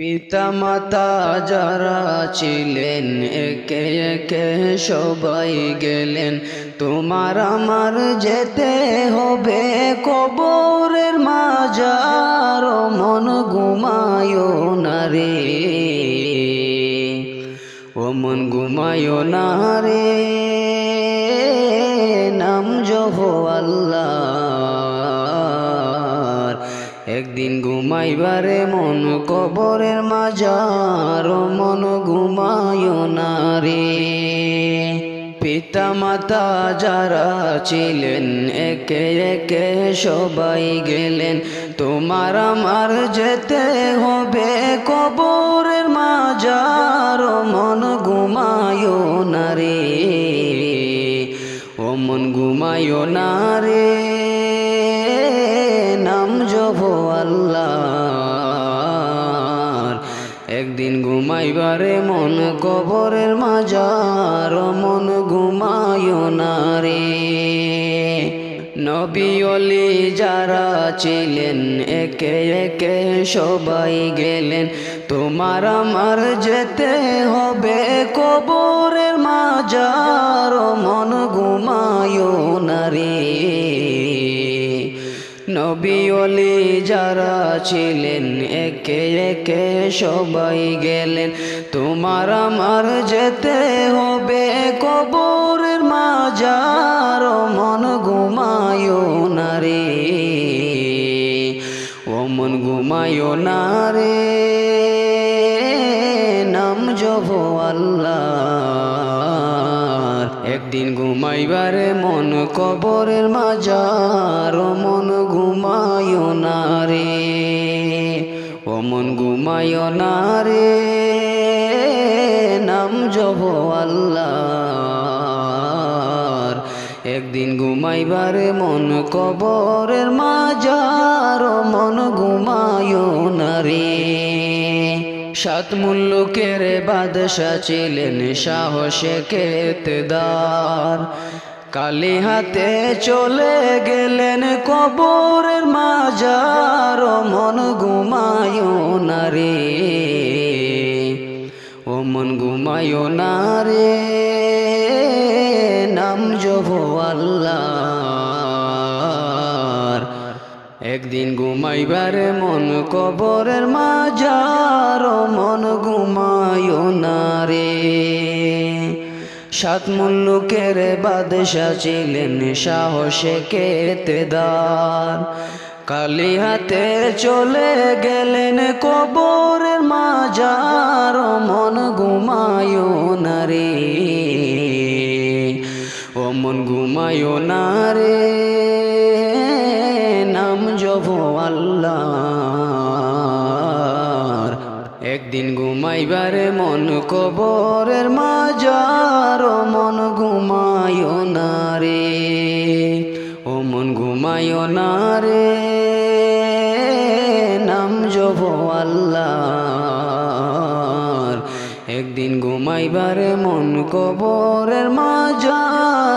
পিতা মাতা যারা ছিলেন, একে একে সবাই গেলেন। তোমার আমার যেতে হবে কবরের মাজার মন ঘুমায় না রে। ও মন ঘুমায় না ঘুমাইবারে মন কবরের মাজার, মন ঘুমায় না রে। পিতা মাতা যারা ছিলেন, একে একে সবাই গেলেন, তোমার আমার যেতে হবে কবরের মাজার, মন ঘুমায় না রে। ও মন ঘুমায় না রে। ঘুমাইবারে মন কবরের মাজার, মন ঘুমায় না রে। নবী অলি যারা ছিলেন, একে একে সবাই গেলেন। তোমার আমার যেতে হবে কবরের মাজার, মন ঘুমায় না রে। নবী অলি যারা ছিলেন, একে একে সবাই গেলেন। তোমার আমার যেতে হবে, কবরের মাজার মন ঘুমায় নারে ও মন ঘুমায় না ঘুমাইবারে মন কবরের মাজার মন ঘুমায় না রে, ও মন ঘুমায় না রে। নাম জব আল্লাহ একদিন ঘুমাইবারে মন কবরের মাজার মন ঘুমায় সাত মুল্লুকের বাদশা ছিলেন সাহসে কেতদার কালি হাতে চলে গেলেন কবরের মাজার মন ঘুমায় নারে। ও মন ঘুমায় না রে নাম জভ আল্লাহ। একদিন ঘুমাইবার মন কবরের মাজার, মন ঘুমায় না রে। সাত মুল্লুকের বাদশা ছিলেন সাহসে কেতেদার কালি হাতে চলে গেলেন কবরের মাজার, মন ঘুমায় না রে। ও মন ঘুমায় না রে। একদিন ঘুমাইবারে মন কবরের মাজার মন ঘুমায় না রে, ও মন ঘুমায় না রে, নাম জভ আল্লাহ একদিন ঘুমাইবারে মন কবরের মাজার